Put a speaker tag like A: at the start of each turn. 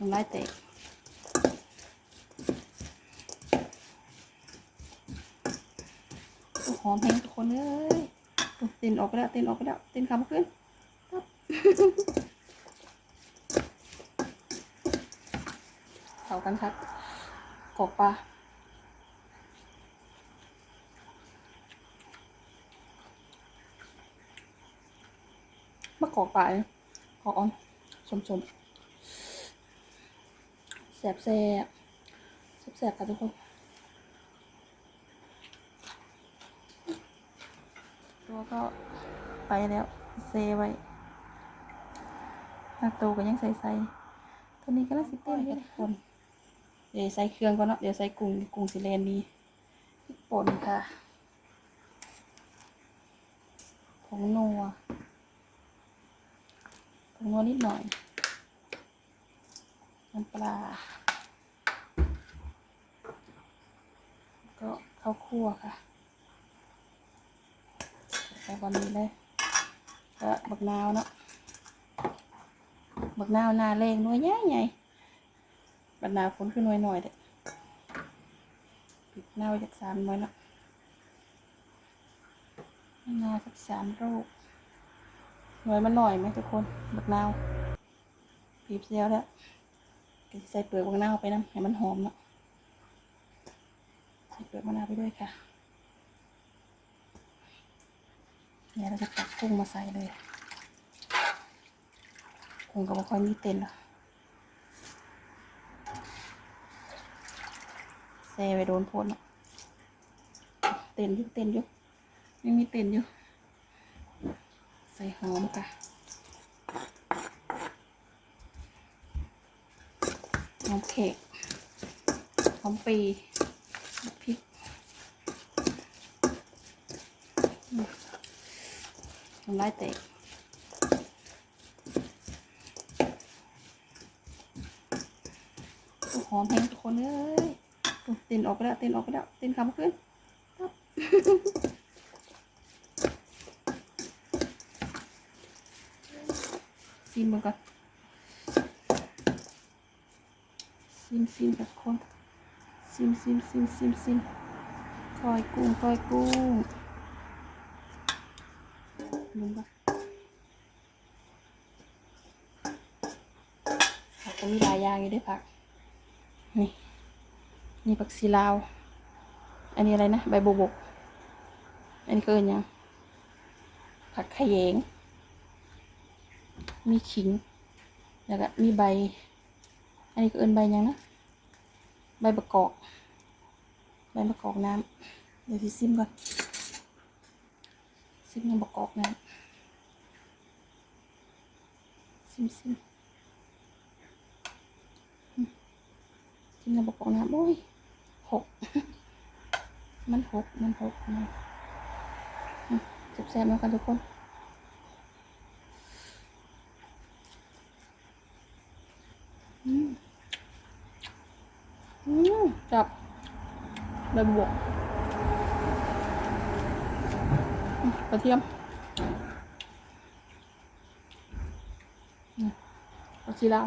A: น้ำลายแตกหอมแห้งทุกคนเอ้ยเต้นออกไปแล้วเต้นออกไปแล้วเต้นคำขึ้นปั๊บเผากันครับกบปลามะกอกปลาเออ่อนสมสมๆ แสบแสบแสบแสบๆค่ะทุกคนตัวก็ไปแล้วเซไว้หน้าโตก็ยังใส่ใส่ๆตัวนี้ก็น่าสิเต้นให้ทุกคน เดี๋ยวใส่เครื่องก่อนเนาะเดี๋ยวใส่กุ้งกุ้งสิเลนมีพริกป่นค่ะผงนัวผงนัวนิดหน่อย น้ำปลา ก็ข้าวคั่วค่ะใส่วันนี้เลยก็บักนาวเนาะบักนาวหนาเลงนัวใหญ่ใหญ่บรรดาฝนขึ้นหน่อยหน่อยเด้อปิดนาวจากสามไว้เนาะนาวสักสามลูกหน่อยมันหน่อยไหมทุกคนบักนาวปีบเสียวแล้ว ใส่เปลือกบักนาวไปนะให้มันหอมเนาะใส่เปลือกมะนาวไปด้วยค่ะเนี่ยเราจะตักกุ้งมาใส่เลยกุ้งก็ไม่ค่อยมีเต็นหรอกเซไปโดนพ่นอะเต้นยุเต้นยุไม่มีเต้นอยู่ใส่หอมค่ะ หอมเค้กหอมปีพริกอืมน้ำลายแตกหอมแห้งทุกคนเอ้ยเต้นออกไปแล้วเต้นออกไปแล้วเต้นคำขึ้นปั๊บซิมมันก่อน ซิมซิมกับคนซิมซิมซิมซิมซิมก้อยกุ้งก้อยกุ้งลุงก่อนผักก็มีหลายอย่างอยู่ด้วยผัก นี่นี่ผักซีลาว อันนี้อะไรนะ ใบบวบก อันนี้ก็เอินยัง ผักขยง มีขิง แล้วก็มีใบ อันนี้ก็เอินใบยังนะ ใบประกอบใบประกอบน้ำเดี๋ยวพี่ซิมก่อนซิมยังประกอบน้ำซิมซิมซิมยังประกอบน้ำโอ้ยหกมันหกมันหกมันแซ่บๆแล้วกันทุกคนอืมอืม จับใบบวกกระเทียมกระเทียม